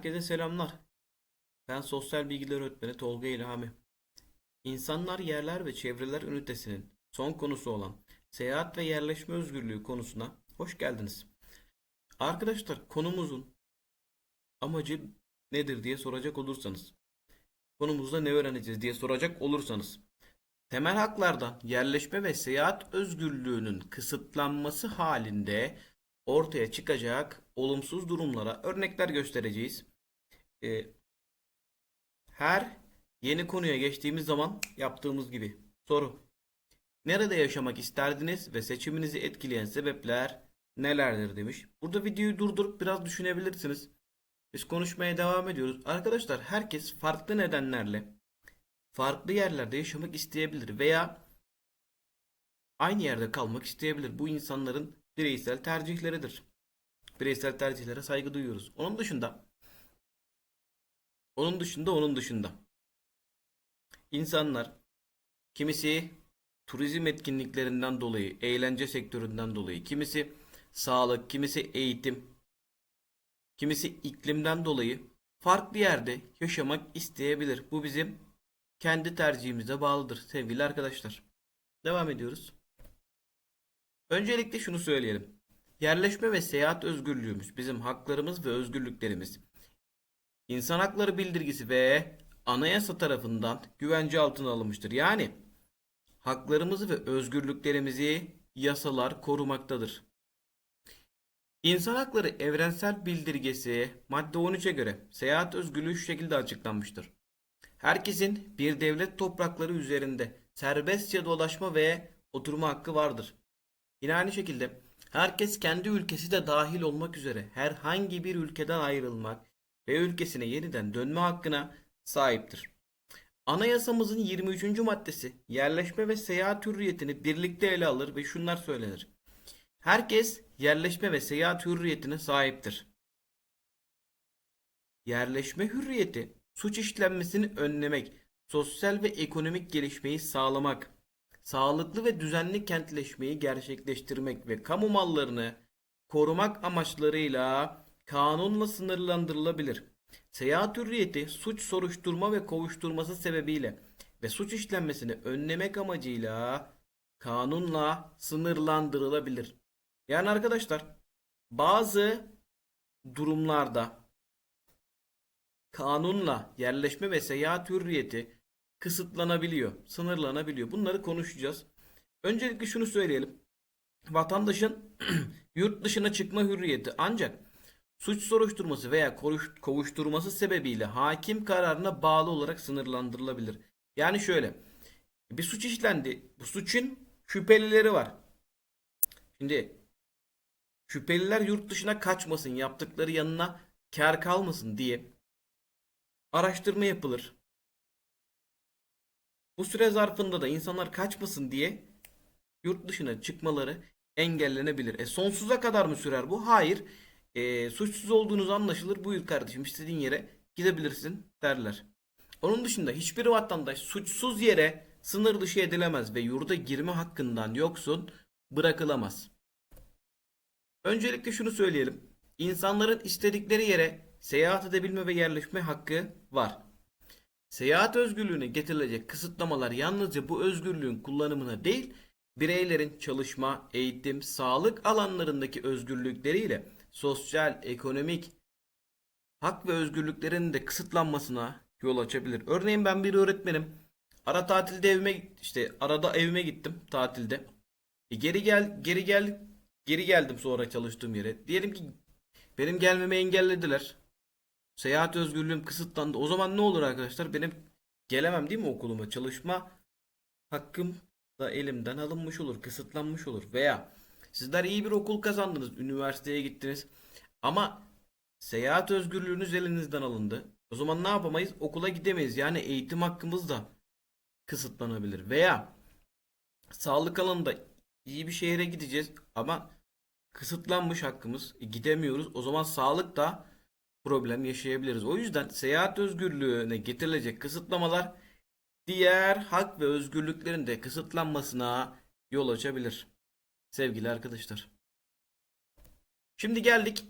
Herkese selamlar. Ben sosyal bilgiler öğretmeni Tolga İlhami. İnsanlar, Yerler ve Çevreler Ünitesi'nin son konusu olan seyahat ve yerleşme özgürlüğü konusuna hoş geldiniz. Arkadaşlar konumuzun amacı nedir diye soracak olursanız, konumuzda ne öğreneceğiz diye soracak olursanız, temel haklardan yerleşme ve seyahat özgürlüğünün kısıtlanması halinde ortaya çıkacak olumsuz durumlara örnekler göstereceğiz. Ee, her yeni konuya geçtiğimiz zaman yaptığımız gibi soru. Nerede yaşamak isterdiniz ve seçiminizi etkileyen sebepler nelerdir demiş. Burada videoyu durdurup biraz düşünebilirsiniz. Biz konuşmaya devam ediyoruz. Arkadaşlar herkes farklı nedenlerle farklı yerlerde yaşamak isteyebilir veya aynı yerde kalmak isteyebilir. Bu insanların bireysel tercihleridir. Bireysel tercihlere saygı duyuyoruz. Onun dışında onun dışında onun dışında insanlar kimisi turizm etkinliklerinden dolayı, eğlence sektöründen dolayı, kimisi sağlık, kimisi eğitim, kimisi iklimden dolayı farklı yerde yaşamak isteyebilir. Bu bizim kendi tercihimize bağlıdır sevgili arkadaşlar. Devam ediyoruz. Öncelikle şunu söyleyelim. Yerleşme ve seyahat özgürlüğümüz bizim haklarımız ve özgürlüklerimiz. İnsan Hakları Bildirgesi ve anayasa tarafından güvence altına alınmıştır. Yani haklarımızı ve özgürlüklerimizi yasalar korumaktadır. İnsan Hakları Evrensel Bildirgesi madde 13'e göre seyahat özgürlüğü şu şekilde açıklanmıştır. Herkesin bir devlet toprakları üzerinde serbestçe dolaşma ve oturma hakkı vardır. Yine aynı şekilde herkes kendi ülkesi de dahil olmak üzere herhangi bir ülkeden ayrılmak ve ülkesine yeniden dönme hakkına sahiptir. Anayasamızın 23. maddesi yerleşme ve seyahat hürriyetini birlikte ele alır ve şunlar söylenir. Herkes yerleşme ve seyahat hürriyetine sahiptir. Yerleşme hürriyeti suç işlenmesini önlemek, sosyal ve ekonomik gelişmeyi sağlamak, sağlıklı ve düzenli kentleşmeyi gerçekleştirmek ve kamu mallarını korumak amaçlarıyla kanunla sınırlandırılabilir. Seyahat hürriyeti suç soruşturma ve kovuşturması sebebiyle ve suç işlenmesini önlemek amacıyla kanunla sınırlandırılabilir. Yani arkadaşlar bazı durumlarda kanunla yerleşme ve seyahat hürriyeti kısıtlanabiliyor, sınırlanabiliyor. Bunları konuşacağız. Öncelikle şunu söyleyelim. Vatandaşın yurt dışına çıkma hürriyeti ancak suç soruşturması veya kovuşturması sebebiyle hakim kararına bağlı olarak sınırlandırılabilir. Yani şöyle bir suç işlendi. Bu suçun şüphelileri var. Şimdi şüpheliler yurt dışına kaçmasın, yaptıkları yanına kar kalmasın diye araştırma yapılır. Bu süre zarfında da insanlar kaçmasın diye yurt dışına çıkmaları engellenebilir. E sonsuza kadar mı sürer bu? Hayır. E, suçsuz olduğunuz anlaşılır. Buyur kardeşim istediğin yere gidebilirsin derler. Onun dışında hiçbir vatandaş suçsuz yere sınır dışı edilemez ve yurda girme hakkından yoksun bırakılamaz. Öncelikle şunu söyleyelim. İnsanların istedikleri yere seyahat edebilme ve yerleşme hakkı var. Seyahat özgürlüğüne getirilecek kısıtlamalar yalnızca bu özgürlüğün kullanımına değil, bireylerin çalışma, eğitim, sağlık alanlarındaki özgürlükleriyle sosyal, ekonomik hak ve özgürlüklerinin de kısıtlanmasına yol açabilir. Örneğin ben bir öğretmenim. Ara tatilde evime işte arada evime gittim tatilde. E geri gel geri gel geri geldim sonra çalıştığım yere. Diyelim ki benim gelmemi engellediler. Seyahat özgürlüğüm kısıtlandı. O zaman ne olur arkadaşlar? Benim gelemem değil mi okuluma? Çalışma hakkım da elimden alınmış olur, kısıtlanmış olur. Veya sizler iyi bir okul kazandınız, üniversiteye gittiniz. Ama seyahat özgürlüğünüz elinizden alındı. O zaman ne yapamayız? Okula gidemeyiz. Yani eğitim hakkımız da kısıtlanabilir. Veya sağlık alanında iyi bir şehre gideceğiz ama kısıtlanmış hakkımız. E, gidemiyoruz. O zaman sağlık da problem yaşayabiliriz. O yüzden seyahat özgürlüğüne getirilecek kısıtlamalar diğer hak ve özgürlüklerin de kısıtlanmasına yol açabilir. Sevgili arkadaşlar. Şimdi geldik.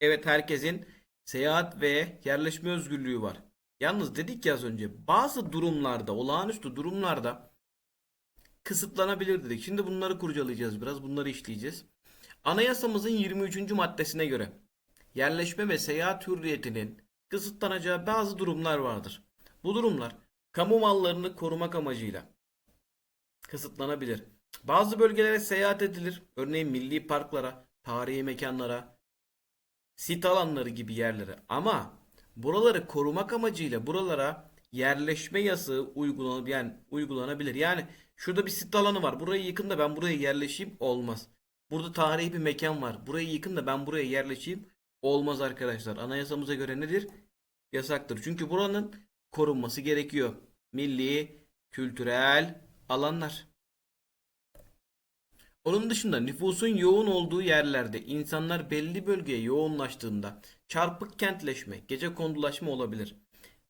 Evet herkesin seyahat ve yerleşme özgürlüğü var. Yalnız dedik ya az önce bazı durumlarda, olağanüstü durumlarda kısıtlanabilir dedik. Şimdi bunları kurcalayacağız biraz, bunları işleyeceğiz. Anayasamızın 23. maddesine göre yerleşme ve seyahat hürriyetinin kısıtlanacağı bazı durumlar vardır. Bu durumlar kamu mallarını korumak amacıyla kısıtlanabilir. Bazı bölgelere seyahat edilir. Örneğin milli parklara, tarihi mekanlara, sit alanları gibi yerlere. Ama buraları korumak amacıyla buralara yerleşme yasağı uygulanabilir. Yani uygulanabilir. Yani şurada bir sit alanı var. Burayı yıkın da ben buraya yerleşeyim olmaz. Burada tarihi bir mekan var. Burayı yıkın da ben buraya yerleşeyim olmaz arkadaşlar. Anayasamıza göre nedir? Yasaktır. Çünkü buranın korunması gerekiyor. Milli, kültürel alanlar. Onun dışında nüfusun yoğun olduğu yerlerde insanlar belli bölgeye yoğunlaştığında çarpık kentleşme, gece kondulaşma olabilir.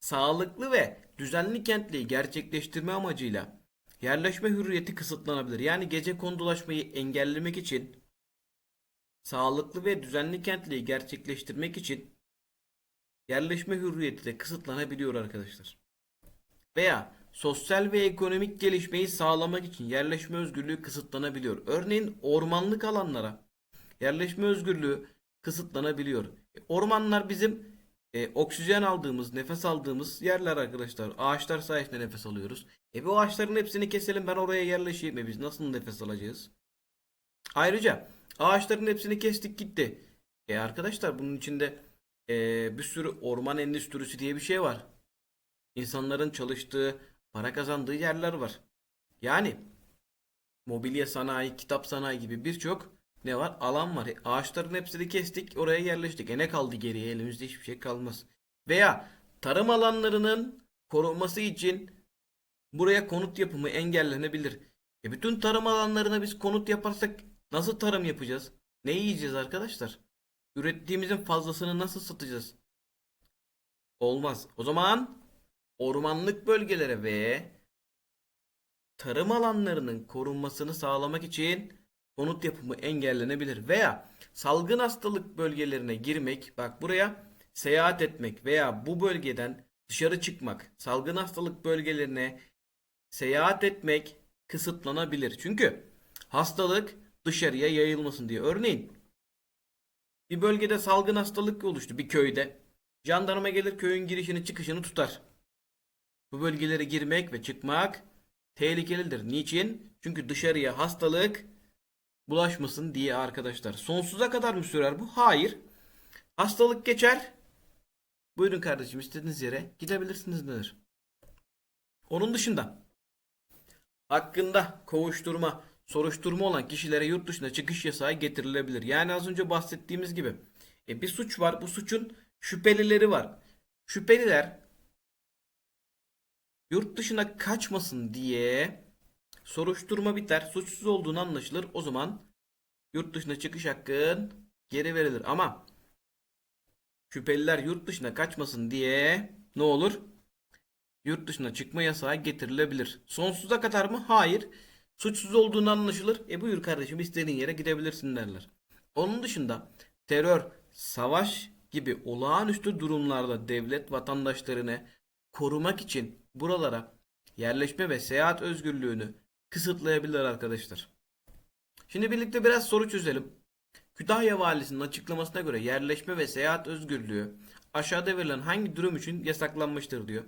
Sağlıklı ve düzenli kentliği gerçekleştirme amacıyla yerleşme hürriyeti kısıtlanabilir. Yani gece kondulaşmayı engellemek için sağlıklı ve düzenli kentliği gerçekleştirmek için yerleşme hürriyeti de kısıtlanabiliyor arkadaşlar. Veya sosyal ve ekonomik gelişmeyi sağlamak için yerleşme özgürlüğü kısıtlanabiliyor. Örneğin ormanlık alanlara yerleşme özgürlüğü kısıtlanabiliyor. E, Ormanlar bizim e, oksijen aldığımız, nefes aldığımız yerler arkadaşlar. Ağaçlar sayesinde nefes alıyoruz. E bu ağaçların hepsini keselim ben oraya yerleşeyim. E biz nasıl nefes alacağız? Ayrıca ağaçların hepsini kestik gitti. E arkadaşlar bunun içinde e, bir sürü orman endüstrisi diye bir şey var. İnsanların çalıştığı, para kazandığı yerler var. Yani mobilya sanayi, kitap sanayi gibi birçok ne var? Alan var. E, Ağaçların hepsini kestik, oraya yerleştik. E ne kaldı geriye? Elimizde hiçbir şey kalmaz. Veya tarım alanlarının korunması için buraya konut yapımı engellenebilir. E bütün tarım alanlarına biz konut yaparsak nasıl tarım yapacağız? Ne yiyeceğiz arkadaşlar? Ürettiğimizin fazlasını nasıl satacağız? Olmaz. O zaman ormanlık bölgelere ve tarım alanlarının korunmasını sağlamak için konut yapımı engellenebilir veya salgın hastalık bölgelerine girmek, bak buraya seyahat etmek veya bu bölgeden dışarı çıkmak, salgın hastalık bölgelerine seyahat etmek kısıtlanabilir. Çünkü hastalık dışarıya yayılmasın diye. Örneğin bir bölgede salgın hastalık oluştu bir köyde. Jandarma gelir köyün girişini çıkışını tutar. Bu bölgelere girmek ve çıkmak tehlikelidir. Niçin? Çünkü dışarıya hastalık bulaşmasın diye arkadaşlar. Sonsuza kadar mı sürer bu? Hayır. Hastalık geçer. Buyurun kardeşim istediğiniz yere gidebilirsiniz denir. Onun dışında hakkında kovuşturma, soruşturma olan kişilere yurt dışına çıkış yasağı getirilebilir. Yani az önce bahsettiğimiz gibi e, bir suç var. Bu suçun şüphelileri var. Şüpheliler yurt dışına kaçmasın diye soruşturma biter. Suçsuz olduğunu anlaşılır. O zaman yurt dışına çıkış hakkın geri verilir. Ama şüpheliler yurt dışına kaçmasın diye ne olur? Yurt dışına çıkma yasağı getirilebilir. Sonsuza kadar mı? Hayır. Suçsuz olduğunu anlaşılır. E buyur kardeşim istediğin yere gidebilirsin derler. Onun dışında terör, savaş gibi olağanüstü durumlarda devlet vatandaşlarını korumak için buralara yerleşme ve seyahat özgürlüğünü kısıtlayabilir arkadaşlar. Şimdi birlikte biraz soru çözelim. Kütahya Valisi'nin açıklamasına göre yerleşme ve seyahat özgürlüğü aşağıda verilen hangi durum için yasaklanmıştır diyor.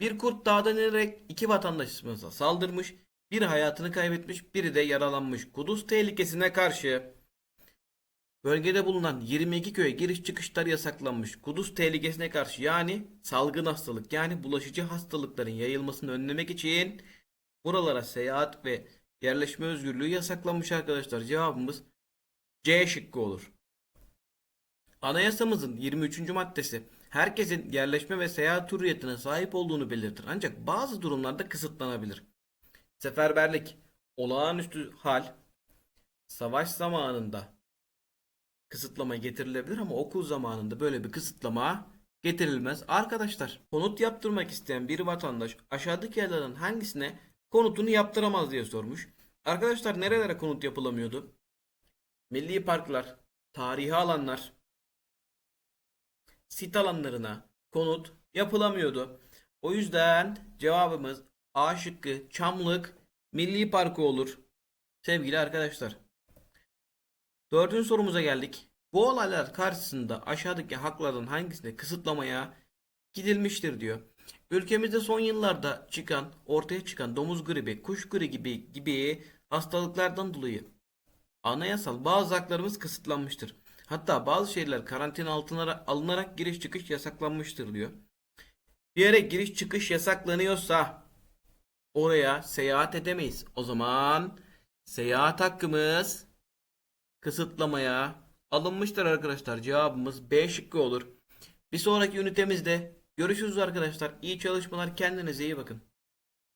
Bir kurt dağdan inerek iki vatandaşımıza saldırmış, biri hayatını kaybetmiş, biri de yaralanmış. Kudüs tehlikesine karşı bölgede bulunan 22 köye giriş çıkışlar yasaklanmış. Kudüs tehlikesine karşı yani salgın hastalık yani bulaşıcı hastalıkların yayılmasını önlemek için buralara seyahat ve yerleşme özgürlüğü yasaklanmış arkadaşlar. Cevabımız C şıkkı olur. Anayasamızın 23. maddesi herkesin yerleşme ve seyahat hürriyetine sahip olduğunu belirtir. Ancak bazı durumlarda kısıtlanabilir. Seferberlik, olağanüstü hal, savaş zamanında kısıtlama getirilebilir ama okul zamanında böyle bir kısıtlama getirilmez. Arkadaşlar konut yaptırmak isteyen bir vatandaş aşağıdaki yerlerden hangisine konutunu yaptıramaz diye sormuş. Arkadaşlar nerelere konut yapılamıyordu? Milli parklar, tarihi alanlar, sit alanlarına konut yapılamıyordu. O yüzden cevabımız A şıkkı Çamlık Milli Parkı olur. Sevgili arkadaşlar. Dördüncü sorumuza geldik. Bu olaylar karşısında aşağıdaki haklardan hangisine kısıtlamaya gidilmiştir diyor. Ülkemizde son yıllarda çıkan, ortaya çıkan domuz gribi, kuş gribi gibi, gibi hastalıklardan dolayı anayasal bazı haklarımız kısıtlanmıştır. Hatta bazı şehirler karantina altına alınarak giriş çıkış yasaklanmıştır diyor. Bir yere giriş çıkış yasaklanıyorsa oraya seyahat edemeyiz. O zaman seyahat hakkımız kısıtlamaya alınmıştır arkadaşlar. Cevabımız B şıkkı olur. Bir sonraki ünitemizde görüşürüz arkadaşlar. İyi çalışmalar. Kendinize iyi bakın.